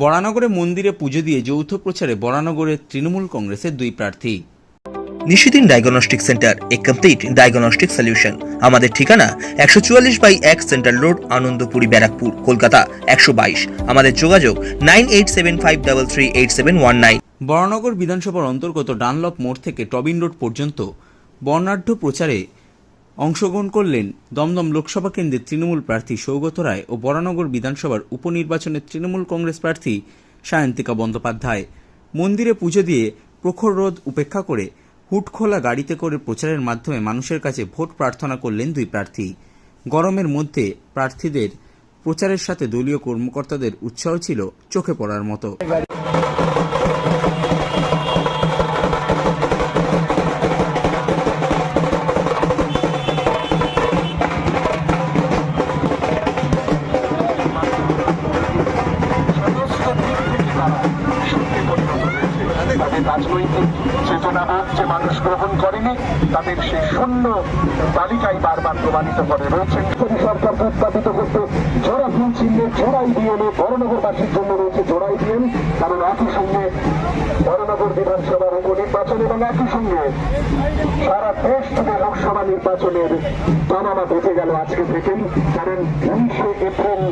বরানগরে মন্দিরে পুজো দিয়ে যৌথ প্রচারে বরানগরের তৃণমূল কংগ্রেসের দুই প্রার্থী। নিশিদিন ডায়াগনস্টিক সেন্টার এ কমপ্লিট ডায়াগনস্টিক সলিউশন। আমাদের ঠিকানা একশো চুয়াল্লিশ বাই এক সেন্ট্রাল রোড আনন্দপুরি ব্যারাকপুর কলকাতা একশো বাইশ। আমাদের যোগাযোগ nine eight seven five double three eight seven one nine. Baranagar বিধানসভার অন্তর্গত ডানলপ মোড় থেকে টবিন রোড পর্যন্ত বর্ণাঢ্য প্রচারে অংশগ্রহণ করলেন দমদম লোকসভা কেন্দ্রের তৃণমূল প্রার্থী সৌগত রায় ও বরানগর বিধানসভার উপনির্বাচনের তৃণমূল কংগ্রেস প্রার্থী সায়ন্তিকা বন্দ্যোপাধ্যায়। মন্দিরে পুজো দিয়ে প্রখর রোদ উপেক্ষা করে হুটখোলা গাড়িতে করে প্রচারের মাধ্যমে মানুষের কাছে ভোট প্রার্থনা করলেন দুই প্রার্থী। গরমের মধ্যে প্রার্থীদের প্রচারের সাথে দলীয় কর্মকর্তাদের উৎসাহ ছিল চোখে পড়ার মতো। রাজনৈতিক চেতনাবোধ যে মানুষ গ্রহণ করেনি, তাদের সেই শূন্য তালিকায় বারবার প্রমাণিত করে রয়েছেন মোদী সরকারকে উত্থাপিত করতে জোড়া ফুল চিহ্নে, জোড়াই বিএনএ বড়নগরবাসীর জন্য রয়েছে জোড়াই বিএন কারণ একই সঙ্গে বড়নগর বিধানসভার উপনির্বাচন এবং একই সঙ্গে সারা দেশ থেকে লোকসভা নির্বাচনের দামামা বেঁচে গেল আজকে থেকেই, কারণ উনিশে এপ্রিল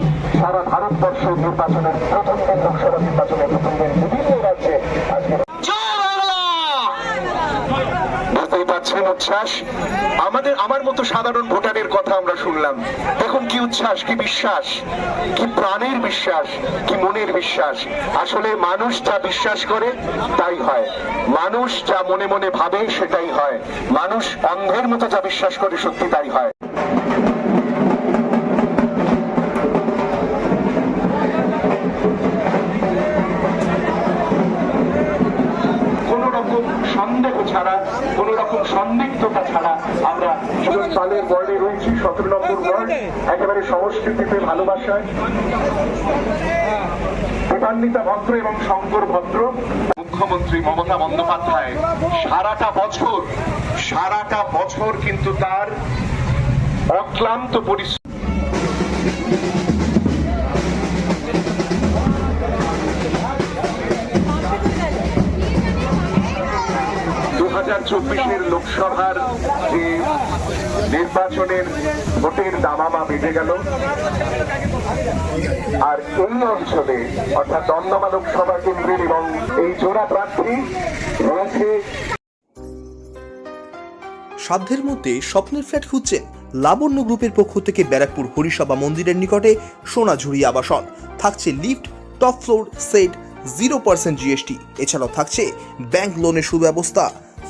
সারা ভারতবর্ষ নির্বাচনের প্রথম দিন, লোকসভা নির্বাচনের প্রথম দিন বিভিন্ন রাজ্যে আজকে বুঝতেই উচ্ছ্বাস? আমাদের, আমার মতো সাধারণ ভোটারের কথা আমরা শুনলাম। দেখুন কি উচ্ছ্বাস, কি বিশ্বাস, কি প্রাণের বিশ্বাস, কি মনের বিশ্বাস। আসলে মানুষ যা বিশ্বাস করে, তাই হয়। মানুষ যা মনে মনে ভাবে, সেটাই হয়। মানুষ অন্ধের মতো যা বিশ্বাস করে, সত্যি তাই হয়। সন্দেহ ছাড়া কোন রকম সন্দিগ্ধতা ছাড়া আমরা সুযোগ সালের ওয়ার্ডে রয়েছি, সতেরো নম্বর ওয়ার্ড একেবারে সংস্কৃতিতে ভালোবাসায়। কৃপান্বিতা ভদ্র এবং শঙ্কর ভদ্র। মুখ্যমন্ত্রী মমতা বন্দ্যোপাধ্যায়, সারাটা বছর সারাটা বছর কিন্তু তার অক্লান্ত পরিশ্রম হাজার চব্বিশের লোকসভার যে নির্বাচনের ভোটের দামামা বেজে গেল। আর এই অঞ্চলে, অর্থাৎ দমদমা লোকসভা কেন্দ্রের এবং এই জোড়া প্রার্থী রয়েছে। সাধ্যের মধ্যে স্বপ্নের ফ্ল্যাট খুঁজছেন লাবণ্য গ্রুপের পক্ষ থেকে ব্যারাকপুর হরিসভা মন্দিরের নিকটে সোনাঝুরি আবাসন। থাকছে lift, top floor, set zero percent GST এছাড়াও থাকছে ব্যাংক লোনের সুব্যবস্থা।